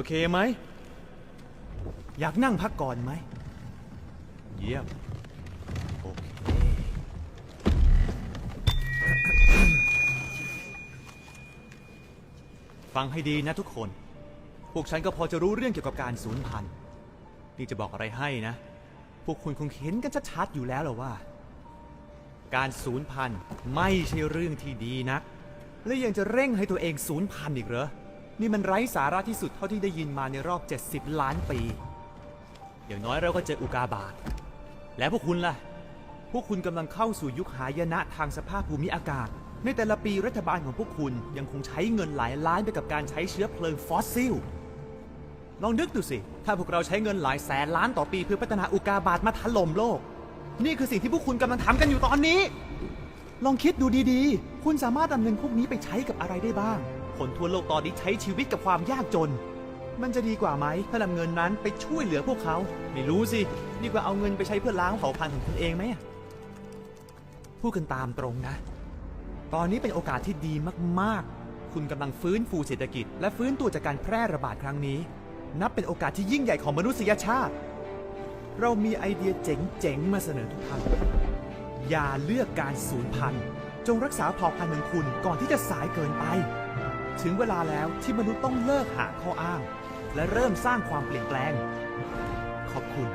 อเคไหม อยากนั่งพักก่อนไหม เยี่ยม โอเค ฟังให้ดีนะทุกคน พวกฉันก็พอจะรู้เรื่องเกี่ยวกับการสูญพันธุ์ นี่จะบอกอะไรให้นะ พวกคุณคงเห็นกันชัดๆอยู่แล้วหรอว่า การสูญพันธุ์ไม่ใช่เรื่องที่ดีนัก และยังจะเร่งให้ตัวเองสูญพันธุ์อีกเหรอ นี่มันไร้สาระที่สุดเท่าที่ได้ยินมาในรอบ 70 ล้านปี อย่างน้อยเราก็เจออุกาบาต และพวกคุณล่ะ พวกคุณกำลังเข้าสู่ยุคหายนะทางสภาพภูมิอากาศ ในแต่ละปีรัฐบาลของพวกคุณยังคงใช้เงินหลายล้านไปกับการใช้เชื้อเพลิงฟอสซิล ลองนึกดูสิ ถ้าพวกเราใช้เงินหลายแสนล้านต่อปีเพื่อพัฒนาอุกาบาตมาถล่มโลก นี่คือสิ่งที่พวกคุณกำลังทำกันอยู่ตอนนี้ ลองคิดดูดีๆ คุณสามารถนำเงินพวกนี้ไปใช้กับอะไรได้บ้าง คนทั่วโลกตอนนี้ใช้ชีวิตกับความยากจน มันจะดีกว่าไหมถ้านำเงินนั้นไปช่วยเหลือพวกเขา ไม่รู้สิ ดีกว่าเอาเงินไปใช้เพื่อล้างเผ่าพันธุ์ของคุณเองไหมพูดกันตามตรงนะ ตอนนี้เป็นโอกาสที่ดีมากๆ คุณกำลังฟื้นฟูเศรษฐกิจ และฟื้นตัวจากการแพร่ระบาดครั้งนี้ นับเป็นโอกาสที่ยิ่งใหญ่ของมนุษยชาติ เรามีไอเดียเจ๋งๆ มาเสนอทุกท่าน อย่าเลือกการสูญพันธุ์ จงรักษาเผ่าพันธุ์ของคุณก่อนที่จะสายเกินไป ถึงเวลาแล้วที่มนุษย์ต้องเลิกหาข้ออ้าง และเริ่มสร้างความเปลี่ยนแปลง ขอบคุณ